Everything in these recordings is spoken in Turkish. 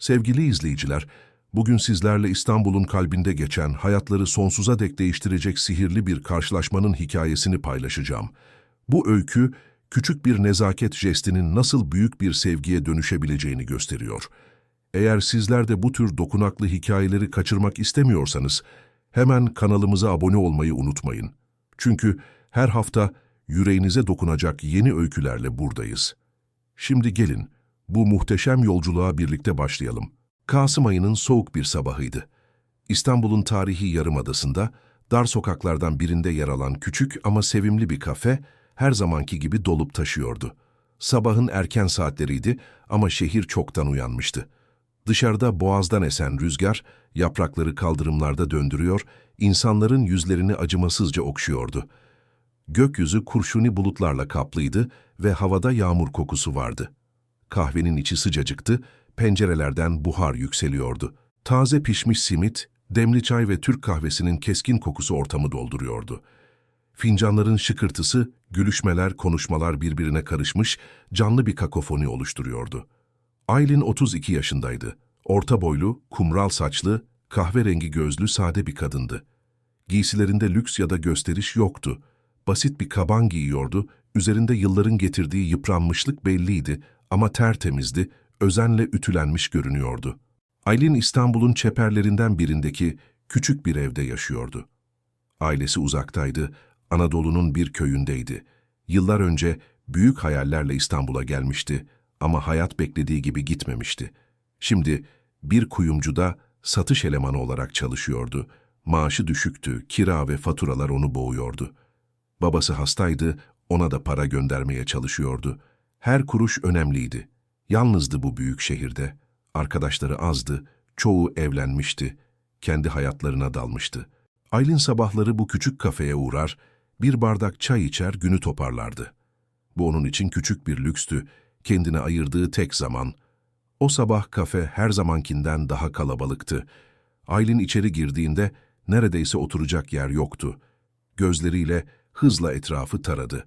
Sevgili izleyiciler, bugün sizlerle İstanbul'un kalbinde geçen, hayatları sonsuza dek değiştirecek sihirli bir karşılaşmanın hikayesini paylaşacağım. Bu öykü, küçük bir nezaket jestinin nasıl büyük bir sevgiye dönüşebileceğini gösteriyor. Eğer sizler de bu tür dokunaklı hikayeleri kaçırmak istemiyorsanız, hemen kanalımıza abone olmayı unutmayın. Çünkü her hafta yüreğinize dokunacak yeni öykülerle buradayız. Şimdi gelin, bu muhteşem yolculuğa birlikte başlayalım. Kasım ayının soğuk bir sabahıydı. İstanbul'un tarihi yarımadasında, dar sokaklardan birinde yer alan küçük ama sevimli bir kafe, her zamanki gibi dolup taşıyordu. Sabahın erken saatleriydi ama şehir çoktan uyanmıştı. Dışarıda boğazdan esen rüzgar, yaprakları kaldırımlarda döndürüyor, insanların yüzlerini acımasızca okşuyordu. Gökyüzü kurşuni bulutlarla kaplıydı ve havada yağmur kokusu vardı. Kahvenin içi sıcacıktı, pencerelerden buhar yükseliyordu. Taze pişmiş simit, demli çay ve Türk kahvesinin keskin kokusu ortamı dolduruyordu. Fincanların şıkırtısı, gülüşmeler, konuşmalar birbirine karışmış, canlı bir kakofoni oluşturuyordu. Aylin 32 yaşındaydı. Orta boylu, kumral saçlı, kahverengi gözlü sade bir kadındı. Giysilerinde lüks ya da gösteriş yoktu. Basit bir kaban giyiyordu, üzerinde yılların getirdiği yıpranmışlık belliydi ama tertemizdi, özenle ütülenmiş görünüyordu. Aylin İstanbul'un çeperlerinden birindeki küçük bir evde yaşıyordu. Ailesi uzaktaydı, Anadolu'nun bir köyündeydi. Yıllar önce büyük hayallerle İstanbul'a gelmişti ama hayat beklediği gibi gitmemişti. Şimdi bir kuyumcuda satış elemanı olarak çalışıyordu. Maaşı düşüktü, kira ve faturalar onu boğuyordu. Babası hastaydı, ona da para göndermeye çalışıyordu. Her kuruş önemliydi. Yalnızdı bu büyük şehirde. Arkadaşları azdı, çoğu evlenmişti. Kendi hayatlarına dalmıştı. Aylin sabahları bu küçük kafeye uğrar, bir bardak çay içer günü toparlardı. Bu onun için küçük bir lükstü, kendine ayırdığı tek zaman. O sabah kafe her zamankinden daha kalabalıktı. Aylin içeri girdiğinde neredeyse oturacak yer yoktu. Gözleriyle hızla etrafı taradı.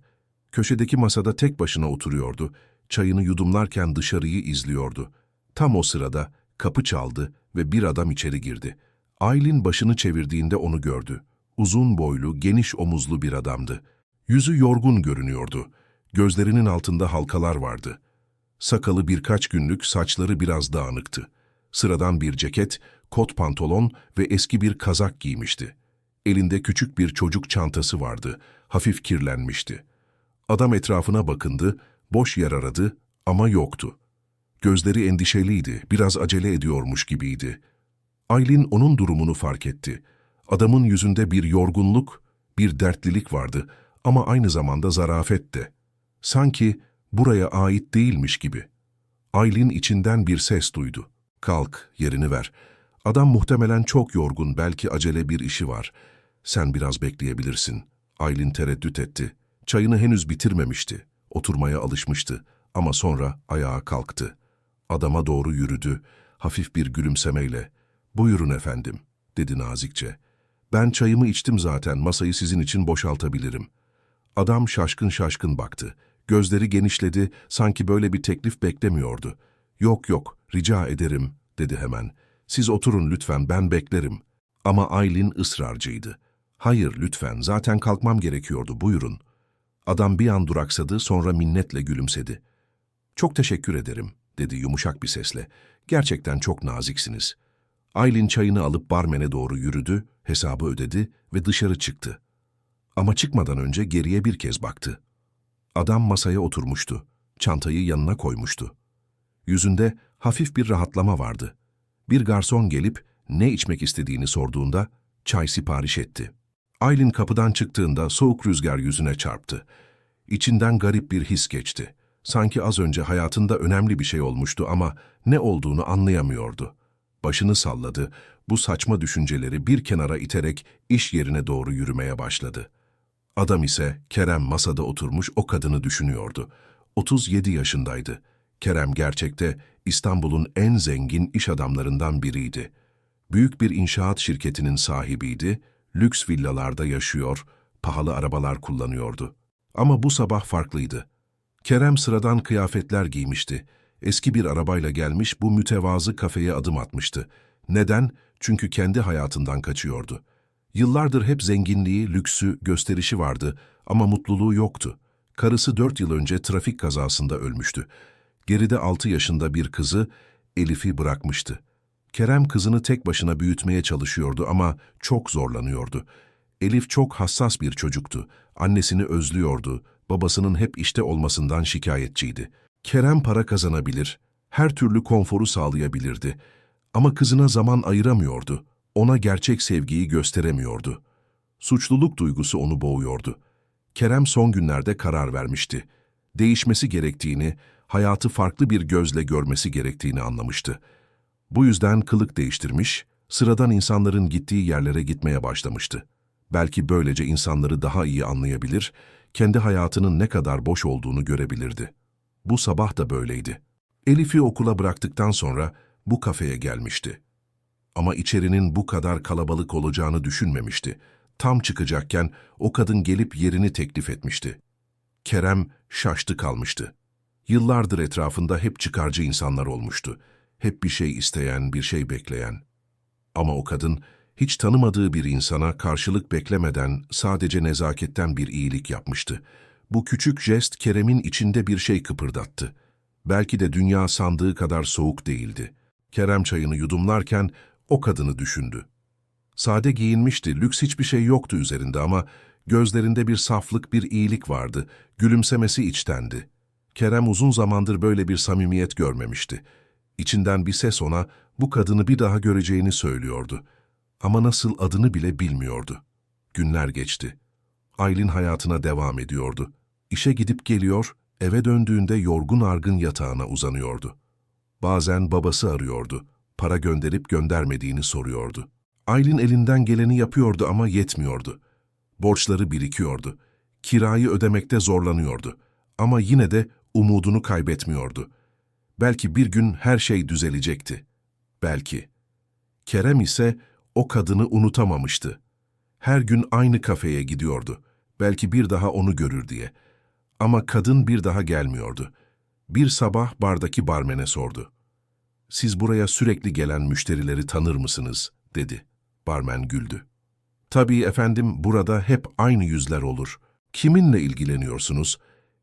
Köşedeki masada tek başına oturuyordu. Çayını yudumlarken dışarıyı izliyordu. Tam o sırada kapı çaldı ve bir adam içeri girdi. Aylin başını çevirdiğinde onu gördü. Uzun boylu, geniş omuzlu bir adamdı. Yüzü yorgun görünüyordu. Gözlerinin altında halkalar vardı. Sakalı birkaç günlük, saçları biraz dağınıktı. Sıradan bir ceket, kot pantolon ve eski bir kazak giymişti. Elinde küçük bir çocuk çantası vardı, hafif kirlenmişti. Adam etrafına bakındı, boş yer aradı ama yoktu. Gözleri endişeliydi, biraz acele ediyormuş gibiydi. Aylin onun durumunu fark etti. Adamın yüzünde bir yorgunluk, bir dertlilik vardı ama aynı zamanda zarafet de. Sanki buraya ait değilmiş gibi. Aylin içinden bir ses duydu. Kalk, yerini ver. Adam muhtemelen çok yorgun, belki acele bir işi var. Sen biraz bekleyebilirsin. Aylin tereddüt etti. Çayını henüz bitirmemişti. Oturmaya alışmıştı ama sonra ayağa kalktı. Adama doğru yürüdü, hafif bir gülümsemeyle. Buyurun efendim, dedi nazikçe. Ben çayımı içtim zaten, masayı sizin için boşaltabilirim. Adam şaşkın şaşkın baktı. Gözleri genişledi, sanki böyle bir teklif beklemiyordu. Yok yok, rica ederim, dedi hemen. Siz oturun lütfen, ben beklerim. Ama Aylin ısrarcıydı. Hayır lütfen, zaten kalkmam gerekiyordu, buyurun. Adam bir an duraksadı, sonra minnetle gülümsedi. Çok teşekkür ederim, dedi yumuşak bir sesle. Gerçekten çok naziksiniz. Aylin çayını alıp barmene doğru yürüdü, hesabı ödedi ve dışarı çıktı. Ama çıkmadan önce geriye bir kez baktı. Adam masaya oturmuştu. Çantayı yanına koymuştu. Yüzünde hafif bir rahatlama vardı. Bir garson gelip ne içmek istediğini sorduğunda çay sipariş etti. Aylin kapıdan çıktığında soğuk rüzgar yüzüne çarptı. İçinden garip bir his geçti. Sanki az önce hayatında önemli bir şey olmuştu ama ne olduğunu anlayamıyordu. Başını salladı, bu saçma düşünceleri bir kenara iterek iş yerine doğru yürümeye başladı. Adam ise Kerem masada oturmuş o kadını düşünüyordu. 37 yaşındaydı. Kerem gerçekte İstanbul'un en zengin iş adamlarından biriydi. Büyük bir inşaat şirketinin sahibiydi, lüks villalarda yaşıyor, pahalı arabalar kullanıyordu. Ama bu sabah farklıydı. Kerem sıradan kıyafetler giymişti. Eski bir arabayla gelmiş bu mütevazı kafeye adım atmıştı. Neden? Çünkü kendi hayatından kaçıyordu. Yıllardır hep zenginliği, lüksü, gösterişi vardı ama mutluluğu yoktu. Karısı dört yıl önce trafik kazasında ölmüştü. Geride altı yaşında bir kızı, Elif'i bırakmıştı. Kerem kızını tek başına büyütmeye çalışıyordu ama çok zorlanıyordu. Elif çok hassas bir çocuktu. Annesini özlüyordu. Babasının hep işte olmasından şikayetçiydi. Kerem para kazanabilir, her türlü konforu sağlayabilirdi. Ama kızına zaman ayıramıyordu. Ona gerçek sevgiyi gösteremiyordu. Suçluluk duygusu onu boğuyordu. Kerem son günlerde karar vermişti. Değişmesi gerektiğini, hayatı farklı bir gözle görmesi gerektiğini anlamıştı. Bu yüzden kılık değiştirmiş, sıradan insanların gittiği yerlere gitmeye başlamıştı. Belki böylece insanları daha iyi anlayabilir, kendi hayatının ne kadar boş olduğunu görebilirdi. Bu sabah da böyleydi. Elif'i okula bıraktıktan sonra bu kafeye gelmişti. Ama içerinin bu kadar kalabalık olacağını düşünmemişti. Tam çıkacakken o kadın gelip yerini teklif etmişti. Kerem şaştı kalmıştı. Yıllardır etrafında hep çıkarcı insanlar olmuştu. Hep bir şey isteyen, bir şey bekleyen. Ama o kadın hiç tanımadığı bir insana karşılık beklemeden sadece nezaketten bir iyilik yapmıştı. Bu küçük jest Kerem'in içinde bir şey kıpırdattı. Belki de dünya sandığı kadar soğuk değildi. Kerem çayını yudumlarken o kadını düşündü. Sade giyinmişti, lüks hiçbir şey yoktu üzerinde ama gözlerinde bir saflık, bir iyilik vardı. Gülümsemesi içtendi. Kerem uzun zamandır böyle bir samimiyet görmemişti. İçinden bir ses ona bu kadını bir daha göreceğini söylüyordu. Ama nasıl adını bile bilmiyordu. Günler geçti. Aylin hayatına devam ediyordu. İşe gidip geliyor, eve döndüğünde yorgun argın yatağına uzanıyordu. Bazen babası arıyordu. Para gönderip göndermediğini soruyordu. Aylin elinden geleni yapıyordu ama yetmiyordu. Borçları birikiyordu. Kirayı ödemekte zorlanıyordu. Ama yine de umudunu kaybetmiyordu. Belki bir gün her şey düzelecekti. Belki. Kerem ise o kadını unutamamıştı. Her gün aynı kafeye gidiyordu. Belki bir daha onu görür diye. Ama kadın bir daha gelmiyordu. Bir sabah bardaki barmene sordu. Siz buraya sürekli gelen müşterileri tanır mısınız? dedi. Barmen güldü. Tabii efendim burada hep aynı yüzler olur. Kiminle ilgileniyorsunuz?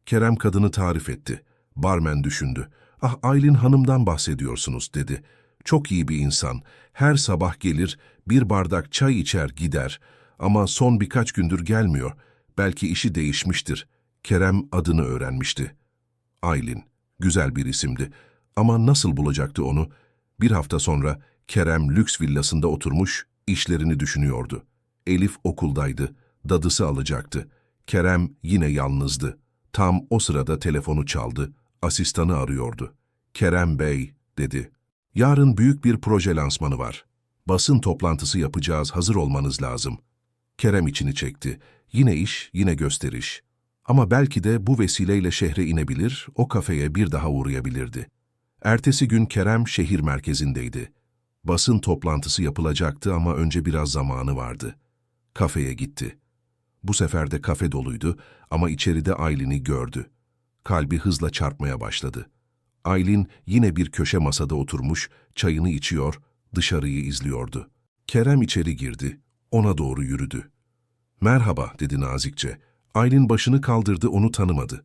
Kerem kadını tarif etti. Barmen düşündü. Ah Aylin Hanım'dan bahsediyorsunuz dedi. Çok iyi bir insan. Her sabah gelir, bir bardak çay içer gider. Ama son birkaç gündür gelmiyor. Belki işi değişmiştir. Kerem adını öğrenmişti. Aylin. Güzel bir isimdi. Ama nasıl bulacaktı onu? Bir hafta sonra Kerem lüks villasında oturmuş, işlerini düşünüyordu. Elif okuldaydı, dadısı alacaktı. Kerem yine yalnızdı. Tam o sırada telefonu çaldı, asistanı arıyordu. Kerem Bey, dedi. Yarın büyük bir proje lansmanı var. Basın toplantısı yapacağız, hazır olmanız lazım. Kerem içini çekti. Yine iş, yine gösteriş. Ama belki de bu vesileyle şehre inebilir, o kafeye bir daha uğrayabilirdi. Ertesi gün Kerem şehir merkezindeydi. Basın toplantısı yapılacaktı ama önce biraz zamanı vardı. Kafeye gitti. Bu sefer de kafe doluydu ama içeride Aylin'i gördü. Kalbi hızla çarpmaya başladı. Aylin yine bir köşe masada oturmuş, çayını içiyor, dışarıyı izliyordu. Kerem içeri girdi, ona doğru yürüdü. Merhaba dedi nazikçe. Aylin başını kaldırdı, onu tanımadı.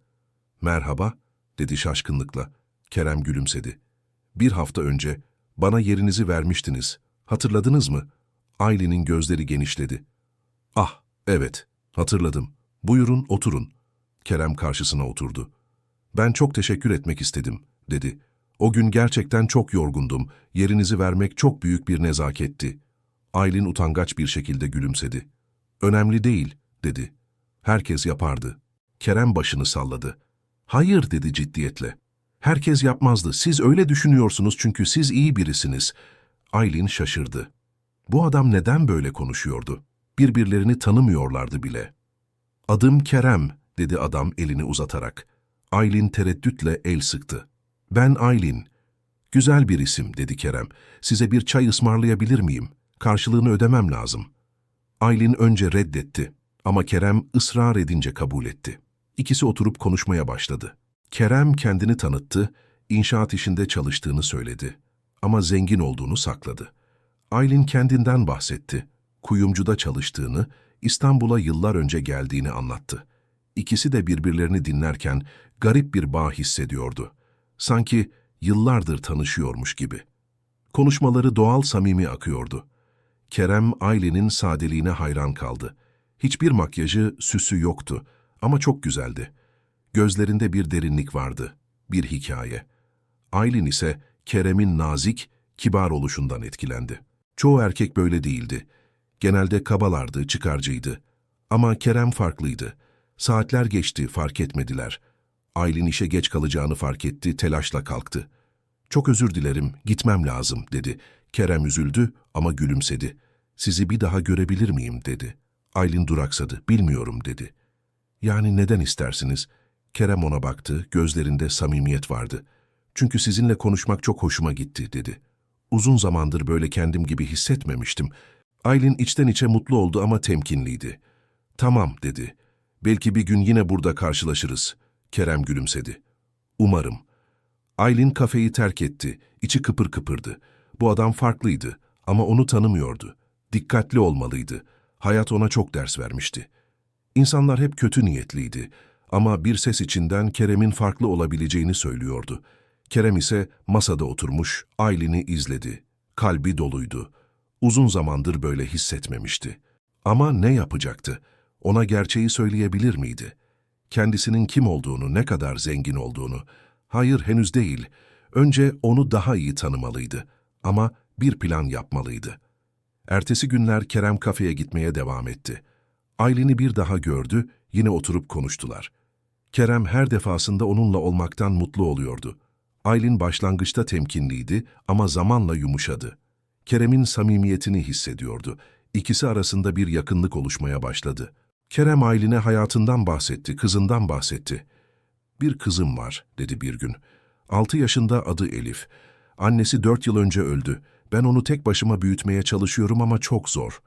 Merhaba dedi şaşkınlıkla. Kerem gülümsedi. Bir hafta önce bana yerinizi vermiştiniz. Hatırladınız mı? Aylin'in gözleri genişledi. Ah, evet, hatırladım. Buyurun, oturun. Kerem karşısına oturdu. Ben çok teşekkür etmek istedim, dedi. O gün gerçekten çok yorgundum. Yerinizi vermek çok büyük bir nezaketti. Aylin utangaç bir şekilde gülümsedi. Önemli değil, dedi. Herkes yapardı. Kerem başını salladı. Hayır, dedi ciddiyetle. Herkes yapmazdı. Siz öyle düşünüyorsunuz çünkü siz iyi birisiniz. Aylin şaşırdı. Bu adam neden böyle konuşuyordu? Birbirlerini tanımıyorlardı bile. Adım Kerem, dedi adam elini uzatarak. Aylin tereddütle el sıktı. Ben Aylin. Güzel bir isim, dedi Kerem. Size bir çay ısmarlayabilir miyim? Karşılığını ödemem lazım. Aylin önce reddetti ama Kerem ısrar edince kabul etti. İkisi oturup konuşmaya başladı. Kerem kendini tanıttı, İnşaat işinde çalıştığını söyledi. Ama zengin olduğunu sakladı. Aylin kendinden bahsetti. Kuyumcuda çalıştığını, İstanbul'a yıllar önce geldiğini anlattı. İkisi de birbirlerini dinlerken garip bir bağ hissediyordu. Sanki yıllardır tanışıyormuş gibi. Konuşmaları doğal samimi akıyordu. Kerem Aylin'in sadeliğine hayran kaldı. Hiçbir makyajı, süsü yoktu ama çok güzeldi. Gözlerinde bir derinlik vardı, bir hikaye. Aylin ise Kerem'in nazik, kibar oluşundan etkilendi. Çoğu erkek böyle değildi. Genelde kabalardı, çıkarcıydı. Ama Kerem farklıydı. Saatler geçti, fark etmediler. Aylin işe geç kalacağını fark etti, telaşla kalktı. Çok özür dilerim, gitmem lazım, dedi. Kerem üzüldü ama gülümsedi. Sizi bir daha görebilir miyim, dedi. Aylin duraksadı, bilmiyorum, dedi. Yani neden istersiniz? Kerem ona baktı, gözlerinde samimiyet vardı. Çünkü sizinle konuşmak çok hoşuma gitti, dedi. Uzun zamandır böyle kendim gibi hissetmemiştim. Aylin içten içe mutlu oldu ama temkinliydi. Tamam, dedi. Belki bir gün yine burada karşılaşırız. Kerem gülümsedi. Umarım. Aylin kafeyi terk etti. İçi kıpır kıpırdı. Bu adam farklıydı ama onu tanımıyordu. Dikkatli olmalıydı. Hayat ona çok ders vermişti. İnsanlar hep kötü niyetliydi ama bir ses içinden Kerem'in farklı olabileceğini söylüyordu. Kerem ise masada oturmuş, Aylin'i izledi. Kalbi doluydu. Uzun zamandır böyle hissetmemişti. Ama ne yapacaktı? Ona gerçeği söyleyebilir miydi? Kendisinin kim olduğunu, ne kadar zengin olduğunu. Hayır, henüz değil. Önce onu daha iyi tanımalıydı. Ama bir plan yapmalıydı. Ertesi günler Kerem kafeye gitmeye devam etti. Aylin'i bir daha gördü, yine oturup konuştular. Kerem her defasında onunla olmaktan mutlu oluyordu. Aylin başlangıçta temkinliydi ama zamanla yumuşadı. Kerem'in samimiyetini hissediyordu. İkisi arasında bir yakınlık oluşmaya başladı. Kerem Aylin'e hayatından bahsetti, kızından bahsetti. Bir kızım var, dedi bir gün. Altı yaşında adı Elif. Annesi dört yıl önce öldü. Ben onu tek başıma büyütmeye çalışıyorum ama çok zor.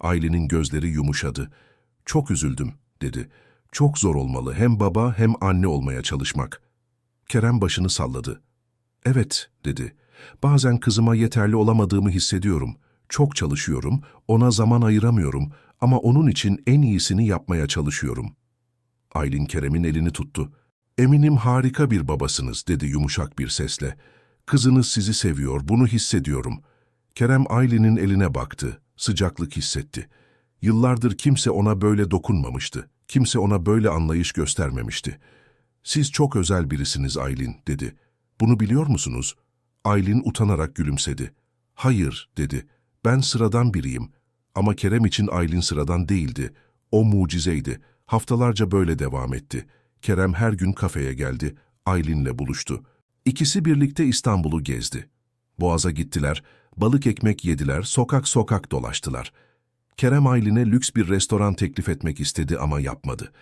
Aylin'in gözleri yumuşadı. Çok üzüldüm, dedi. Çok zor olmalı hem baba hem anne olmaya çalışmak. Kerem başını salladı. Evet, dedi. Bazen kızıma yeterli olamadığımı hissediyorum. Çok çalışıyorum, ona zaman ayıramıyorum ama onun için en iyisini yapmaya çalışıyorum. Aylin Kerem'in elini tuttu. Eminim harika bir babasınız, dedi yumuşak bir sesle. Kızınız sizi seviyor, bunu hissediyorum. Kerem Aylin'in eline baktı, sıcaklık hissetti. Yıllardır kimse ona böyle dokunmamıştı. Kimse ona böyle anlayış göstermemişti. Siz çok özel birisiniz Aylin, dedi. Bunu biliyor musunuz? Aylin utanarak gülümsedi. Hayır, dedi. Ben sıradan biriyim. Ama Kerem için Aylin sıradan değildi. O mucizeydi. Haftalarca böyle devam etti. Kerem her gün kafeye geldi. Aylin'le buluştu. İkisi birlikte İstanbul'u gezdi. Boğaz'a gittiler, balık ekmek yediler, sokak sokak dolaştılar. Kerem Aylin'e lüks bir restoran teklif etmek istedi ama yapmadı.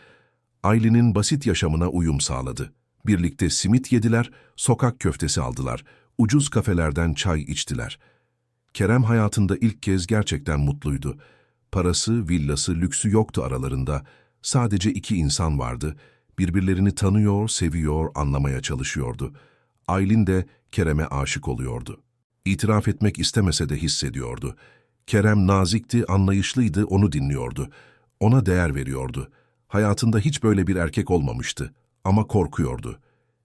Aylin'in basit yaşamına uyum sağladı. Birlikte simit yediler, sokak köftesi aldılar, ucuz kafelerden çay içtiler. Kerem hayatında ilk kez gerçekten mutluydu. Parası, villası, lüksü yoktu aralarında. Sadece iki insan vardı. Birbirlerini tanıyor, seviyor, anlamaya çalışıyordu. Aylin de Kerem'e aşık oluyordu. İtiraf etmek istemese de hissediyordu. Kerem nazikti, anlayışlıydı, onu dinliyordu. Ona değer veriyordu. Hayatında hiç böyle bir erkek olmamıştı. Ama korkuyordu.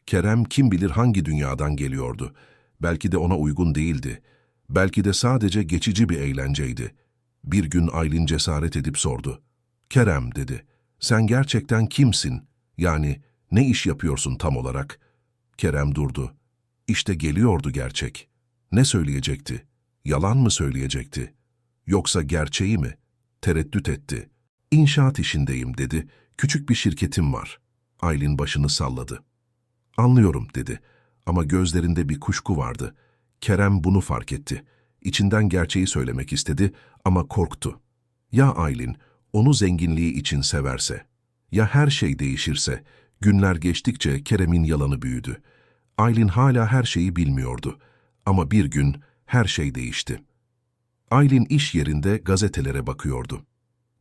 Kerem kim bilir hangi dünyadan geliyordu. Belki de ona uygun değildi. Belki de sadece geçici bir eğlenceydi. Bir gün Aylin cesaret edip sordu. Kerem dedi, sen gerçekten kimsin? Yani ne iş yapıyorsun tam olarak? Kerem durdu. İşte geliyordu gerçek. Ne söyleyecekti? Yalan mı söyleyecekti? Yoksa gerçeği mi? Tereddüt etti. İnşaat işindeyim dedi. Küçük bir şirketim var. Aylin başını salladı. Anlıyorum dedi. Ama gözlerinde bir kuşku vardı. Kerem bunu fark etti. İçinden gerçeği söylemek istedi ama korktu. Ya Aylin onu zenginliği için severse? Ya her şey değişirse? Günler geçtikçe Kerem'in yalanı büyüdü. Aylin hala her şeyi bilmiyordu. Ama bir gün her şey değişti. Aylin iş yerinde gazetelere bakıyordu.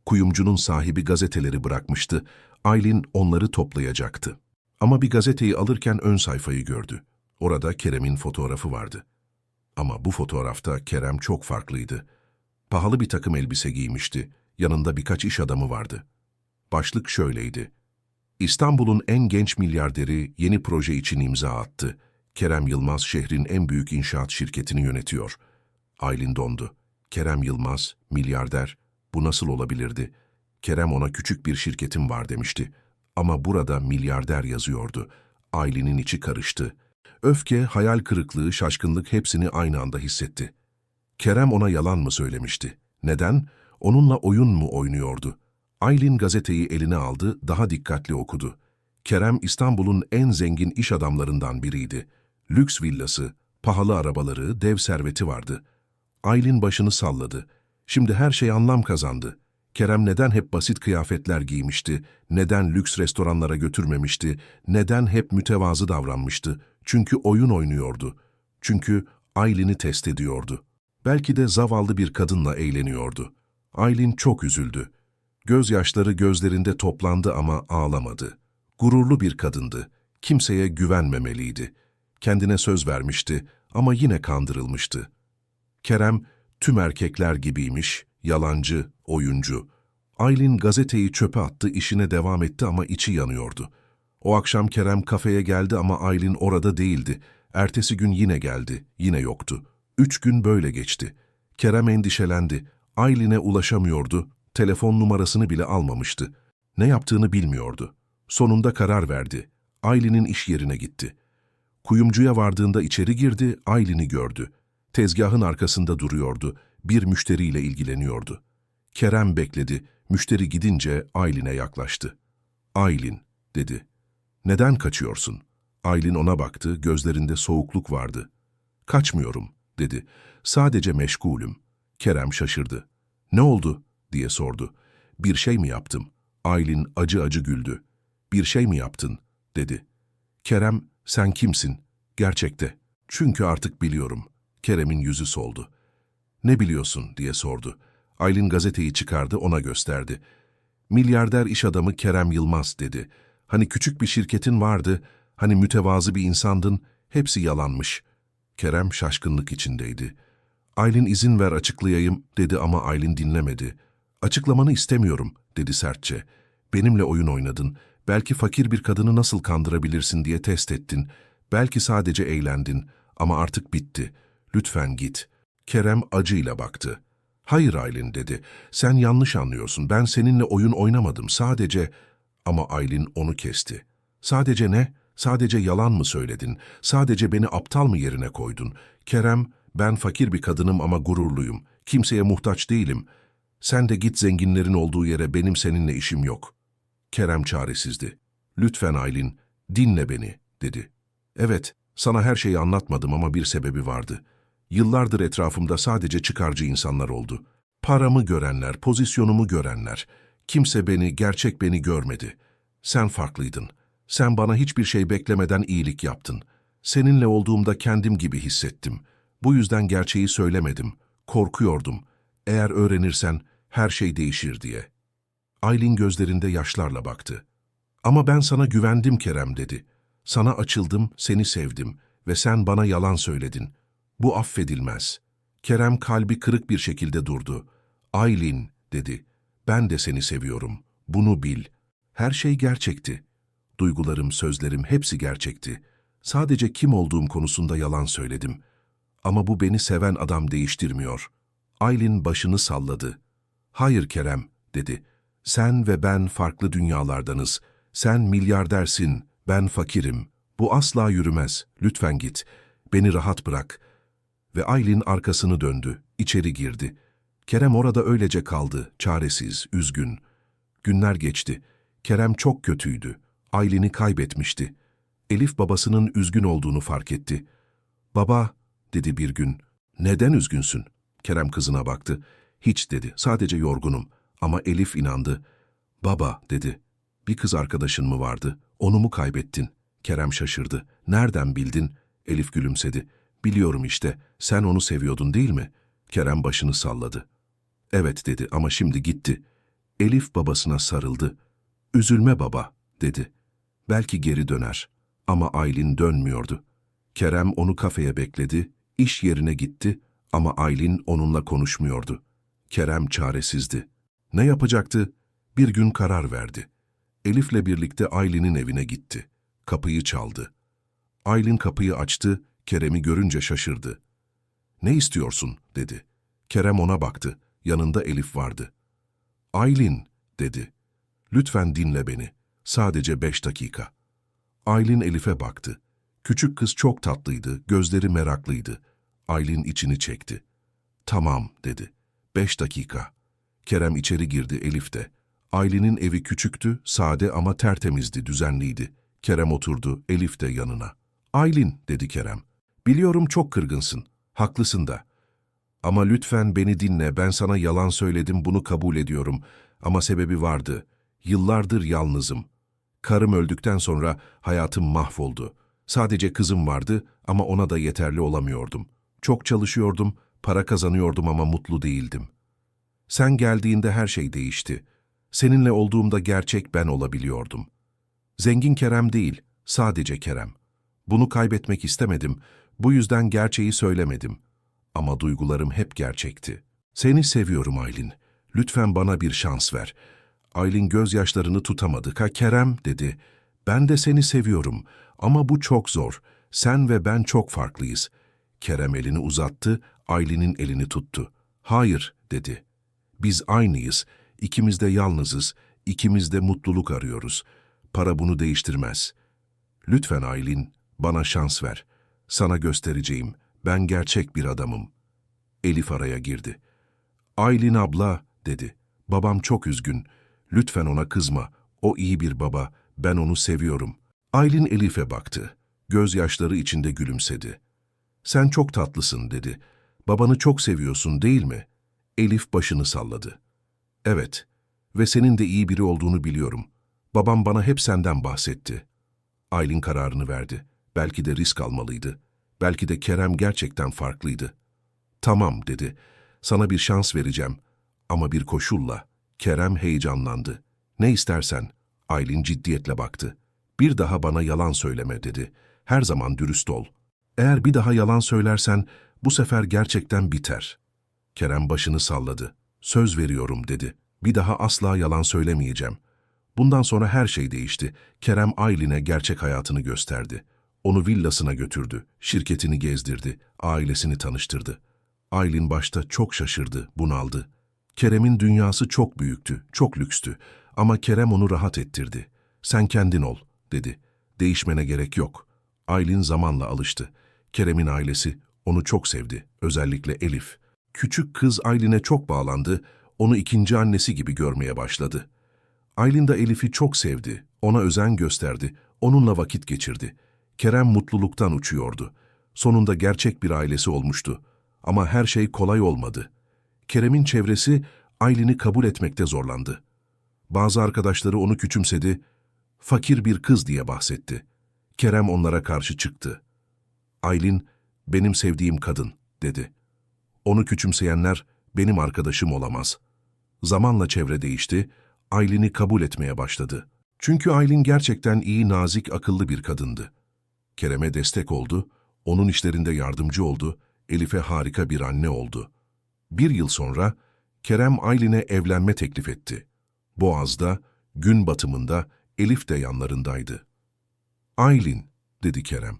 Kuyumcunun sahibi gazeteleri bırakmıştı. Aylin onları toplayacaktı. Ama bir gazeteyi alırken ön sayfayı gördü. Orada Kerem'in fotoğrafı vardı. Ama bu fotoğrafta Kerem çok farklıydı. Pahalı bir takım elbise giymişti. Yanında birkaç iş adamı vardı. Başlık şöyleydi. İstanbul'un en genç milyarderi yeni proje için imza attı. Kerem Yılmaz şehrin en büyük inşaat şirketini yönetiyor. Aylin dondu. Kerem Yılmaz, milyarder. Bu nasıl olabilirdi? Kerem ona küçük bir şirketim var demişti. Ama burada milyarder yazıyordu. Aylin'in içi karıştı. Öfke, hayal kırıklığı, şaşkınlık hepsini aynı anda hissetti. Kerem ona yalan mı söylemişti? Neden? Onunla oyun mu oynuyordu? Aylin gazeteyi eline aldı, daha dikkatli okudu. Kerem İstanbul'un en zengin iş adamlarından biriydi. Lüks villası, pahalı arabaları, dev serveti vardı. Aylin başını salladı. Şimdi her şey anlam kazandı. Kerem neden hep basit kıyafetler giymişti, neden lüks restoranlara götürmemişti, neden hep mütevazı davranmıştı? Çünkü oyun oynuyordu. Çünkü Aylin'i test ediyordu. Belki de zavallı bir kadınla eğleniyordu. Aylin çok üzüldü. Gözyaşları gözlerinde toplandı ama ağlamadı. Gururlu bir kadındı. Kimseye güvenmemeliydi. Kendine söz vermişti ama yine kandırılmıştı. Kerem tüm erkekler gibiymiş, yalancı, oyuncu. Aylin gazeteyi çöpe attı, işine devam etti ama içi yanıyordu. O akşam Kerem kafeye geldi ama Aylin orada değildi. Ertesi gün yine geldi, yine yoktu. Üç gün böyle geçti. Kerem endişelendi. Aylin'e ulaşamıyordu, telefon numarasını bile almamıştı. Ne yaptığını bilmiyordu. Sonunda karar verdi. Aylin'in iş yerine gitti. Kuyumcuya vardığında içeri girdi, Aylin'i gördü. Tezgahın arkasında duruyordu, bir müşteriyle ilgileniyordu. Kerem bekledi, müşteri gidince Aylin'e yaklaştı. Aylin, dedi. Neden kaçıyorsun? Aylin ona baktı, gözlerinde soğukluk vardı. Kaçmıyorum, dedi. Sadece meşgulüm. Kerem şaşırdı. Ne oldu? diye sordu. Bir şey mi yaptım? Aylin acı acı güldü. Bir şey mi yaptın? dedi. Kerem, sen kimsin? Gerçekte. Çünkü artık biliyorum. Kerem'in yüzü soldu. Ne biliyorsun diye sordu. Aylin gazeteyi çıkardı ona gösterdi. Milyarder iş adamı Kerem Yılmaz dedi. Hani küçük bir şirketin vardı, hani mütevazı bir insandın, hepsi yalanmış. Kerem şaşkınlık içindeydi. Aylin izin ver açıklayayım dedi ama Aylin dinlemedi. Açıklamanı istemiyorum dedi sertçe. Benimle oyun oynadın. Belki fakir bir kadını nasıl kandırabilirsin diye test ettin. Belki sadece eğlendin ama artık bitti. Lütfen git. Kerem acıyla baktı. Hayır Aylin dedi. Sen yanlış anlıyorsun. Ben seninle oyun oynamadım. Sadece... Ama Aylin onu kesti. Sadece ne? Sadece yalan mı söyledin? Sadece beni aptal mı yerine koydun? Kerem, ben fakir bir kadınım ama gururluyum. Kimseye muhtaç değilim. Sen de git zenginlerin olduğu yere benim seninle işim yok. Kerem çaresizdi. Lütfen Aylin, dinle beni, dedi. Evet, sana her şeyi anlatmadım ama bir sebebi vardı. Yıllardır etrafımda sadece çıkarcı insanlar oldu. Paramı görenler, pozisyonumu görenler. Kimse beni, gerçek beni görmedi. Sen farklıydın. Sen bana hiçbir şey beklemeden iyilik yaptın. Seninle olduğumda kendim gibi hissettim. Bu yüzden gerçeği söylemedim. Korkuyordum. Eğer öğrenirsen her şey değişir diye. Aylin gözlerinde yaşlarla baktı. Ama ben sana güvendim Kerem dedi. Sana açıldım, seni sevdim ve sen bana yalan söyledin. Bu affedilmez. Kerem kalbi kırık bir şekilde durdu. Aylin dedi. Ben de seni seviyorum. Bunu bil. Her şey gerçekti. Duygularım, sözlerim hepsi gerçekti. Sadece kim olduğum konusunda yalan söyledim. Ama bu beni seven adam değiştirmiyor. Aylin başını salladı. Hayır Kerem, dedi. Sen ve ben farklı dünyalardanız. Sen milyardersin, ben fakirim. Bu asla yürümez. Lütfen git. Beni rahat bırak. Ve Aylin arkasını döndü, içeri girdi. Kerem orada öylece kaldı, çaresiz, üzgün. Günler geçti. Kerem çok kötüydü. Aylin'i kaybetmişti. Elif babasının üzgün olduğunu fark etti. Baba, dedi bir gün. Neden üzgünsün? Kerem kızına baktı. Hiç dedi, sadece yorgunum. Ama Elif inandı. Baba, dedi. Bir kız arkadaşın mı vardı? Onu mu kaybettin? Kerem şaşırdı. Nereden bildin? Elif gülümsedi. Biliyorum işte, sen onu seviyordun değil mi? Kerem başını salladı. Evet dedi ama şimdi gitti. Elif babasına sarıldı. Üzülme baba, dedi. Belki geri döner. Ama Aylin dönmüyordu. Kerem onu kafeye bekledi, iş yerine gitti ama Aylin onunla konuşmuyordu. Kerem çaresizdi. Ne yapacaktı? Bir gün karar verdi. Elif'le birlikte Aylin'in evine gitti. Kapıyı çaldı. Aylin kapıyı açtı, Kerem'i görünce şaşırdı. Ne istiyorsun, dedi. Kerem ona baktı. Yanında Elif vardı. Aylin, dedi. Lütfen dinle beni. Sadece beş dakika. Aylin Elif'e baktı. Küçük kız çok tatlıydı, gözleri meraklıydı. Aylin içini çekti. Tamam, dedi. Beş dakika. Kerem içeri girdi, Elif de. Aylin'in evi küçüktü, sade ama tertemizdi, düzenliydi. Kerem oturdu, Elif de yanına. Aylin, dedi Kerem. Biliyorum çok kırgınsın. Haklısın da. Ama lütfen beni dinle, ben sana yalan söyledim, bunu kabul ediyorum. Ama sebebi vardı. Yıllardır yalnızım. Karım öldükten sonra hayatım mahvoldu. Sadece kızım vardı ama ona da yeterli olamıyordum. Çok çalışıyordum, para kazanıyordum ama mutlu değildim. Sen geldiğinde her şey değişti. Seninle olduğumda gerçek ben olabiliyordum. Zengin Kerem değil, sadece Kerem. Bunu kaybetmek istemedim, bu yüzden gerçeği söylemedim. Ama duygularım hep gerçekti. Seni seviyorum Aylin. Lütfen bana bir şans ver. Aylin gözyaşlarını tutamadı. Ha Kerem dedi. Ben de seni seviyorum ama bu çok zor. Sen ve ben çok farklıyız. Kerem elini uzattı, Aylin'in elini tuttu. Hayır dedi. Biz aynıyız. İkimiz de yalnızız. İkimiz de mutluluk arıyoruz. Para bunu değiştirmez. Lütfen Aylin, bana şans ver. Sana göstereceğim. Ben gerçek bir adamım. Elif araya girdi. Aylin abla, dedi. Babam çok üzgün. Lütfen ona kızma. O iyi bir baba. Ben onu seviyorum. Aylin Elif'e baktı. Gözyaşları içinde gülümsedi. Sen çok tatlısın, dedi. Babanı çok seviyorsun, değil mi? Elif başını salladı. Evet ve senin de iyi biri olduğunu biliyorum. Babam bana hep senden bahsetti. Aylin kararını verdi. Belki de risk almalıydı. Belki de Kerem gerçekten farklıydı. Tamam dedi. Sana bir şans vereceğim. Ama bir koşulla. Kerem heyecanlandı. Ne istersen. Aylin ciddiyetle baktı. Bir daha bana yalan söyleme dedi. Her zaman dürüst ol. Eğer bir daha yalan söylersen bu sefer gerçekten biter. Kerem başını salladı. Söz veriyorum dedi. Bir daha asla yalan söylemeyeceğim. Bundan sonra her şey değişti. Kerem Aylin'e gerçek hayatını gösterdi. Onu villasına götürdü, şirketini gezdirdi, ailesini tanıştırdı. Aylin başta çok şaşırdı, bunaldı. Kerem'in dünyası çok büyüktü, çok lükstü ama Kerem onu rahat ettirdi. Sen kendin ol, dedi. Değişmene gerek yok. Aylin zamanla alıştı. Kerem'in ailesi onu çok sevdi, özellikle Elif. Küçük kız Aylin'e çok bağlandı, onu ikinci annesi gibi görmeye başladı. Aylin de Elif'i çok sevdi, ona özen gösterdi, onunla vakit geçirdi. Kerem mutluluktan uçuyordu. Sonunda gerçek bir ailesi olmuştu. Ama her şey kolay olmadı. Kerem'in çevresi Aylin'i kabul etmekte zorlandı. Bazı arkadaşları onu küçümsedi, fakir bir kız diye bahsetti. Kerem onlara karşı çıktı. Aylin, benim sevdiğim kadın, dedi. Onu küçümseyenler benim arkadaşım olamaz. Zamanla çevre değişti, Aylin'i kabul etmeye başladı. Çünkü Aylin gerçekten iyi, nazik, akıllı bir kadındı. Kerem'e destek oldu, onun işlerinde yardımcı oldu, Elif'e harika bir anne oldu. Bir yıl sonra Kerem Aylin'e evlenme teklif etti. Boğaz'da, gün batımında Elif de yanlarındaydı. Aylin, dedi Kerem,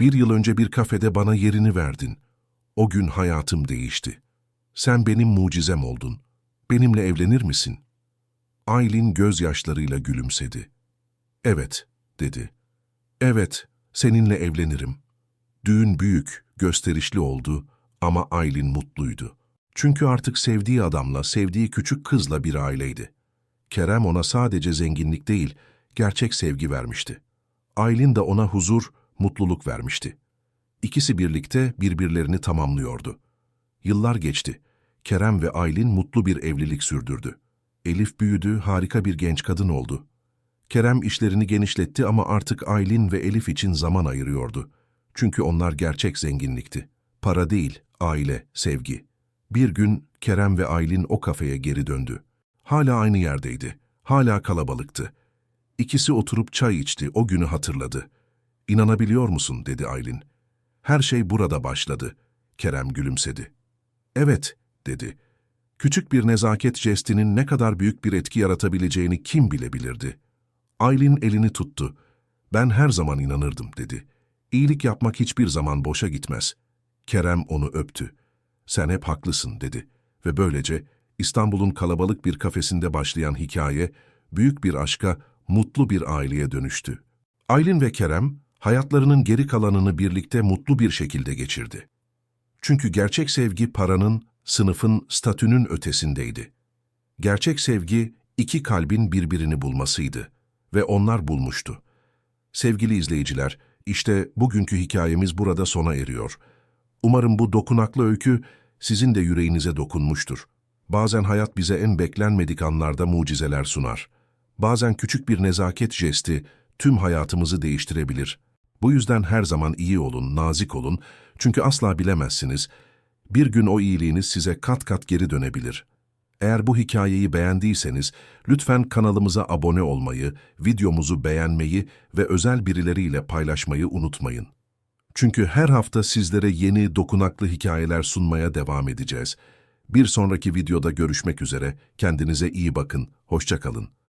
bir yıl önce bir kafede bana yerini verdin. O gün hayatım değişti. Sen benim mucizem oldun. Benimle evlenir misin? Aylin gözyaşlarıyla gülümsedi. Evet, dedi. Evet, seninle evlenirim. Düğün büyük, gösterişli oldu ama Aylin mutluydu. Çünkü artık sevdiği adamla, sevdiği küçük kızla bir aileydi. Kerem ona sadece zenginlik değil, gerçek sevgi vermişti. Aylin de ona huzur, mutluluk vermişti. İkisi birlikte birbirlerini tamamlıyordu. Yıllar geçti. Kerem ve Aylin mutlu bir evlilik sürdürdü. Elif büyüdü, harika bir genç kadın oldu. Kerem işlerini genişletti ama artık Aylin ve Elif için zaman ayırıyordu. Çünkü onlar gerçek zenginlikti. Para değil, aile, sevgi. Bir gün Kerem ve Aylin o kafeye geri döndü. Hala aynı yerdeydi. Hala kalabalıktı. İkisi oturup çay içti, o günü hatırladı. İnanabiliyor musun, dedi Aylin. Her şey burada başladı. Kerem gülümsedi. Evet, dedi. Küçük bir nezaket jestinin ne kadar büyük bir etki yaratabileceğini kim bilebilirdi? Aylin elini tuttu. Ben her zaman inanırdım, dedi. İyilik yapmak hiçbir zaman boşa gitmez. Kerem onu öptü. Sen hep haklısın, dedi. Ve böylece İstanbul'un kalabalık bir kafesinde başlayan hikaye, büyük bir aşka, mutlu bir aileye dönüştü. Aylin ve Kerem, hayatlarının geri kalanını birlikte mutlu bir şekilde geçirdi. Çünkü gerçek sevgi paranın, sınıfın, statünün ötesindeydi. Gerçek sevgi iki kalbin birbirini bulmasıydı ve onlar bulmuştu. Sevgili izleyiciler, işte bugünkü hikayemiz burada sona eriyor. Umarım bu dokunaklı öykü sizin de yüreğinize dokunmuştur. Bazen hayat bize en beklenmedik anlarda mucizeler sunar. Bazen küçük bir nezaket jesti tüm hayatımızı değiştirebilir. Bu yüzden her zaman iyi olun, nazik olun. Çünkü asla bilemezsiniz. Bir gün o iyiliğiniz size kat kat geri dönebilir. Eğer bu hikayeyi beğendiyseniz lütfen kanalımıza abone olmayı, videomuzu beğenmeyi ve özel birileriyle paylaşmayı unutmayın. Çünkü her hafta sizlere yeni dokunaklı hikayeler sunmaya devam edeceğiz. Bir sonraki videoda görüşmek üzere. Kendinize iyi bakın. Hoşça kalın.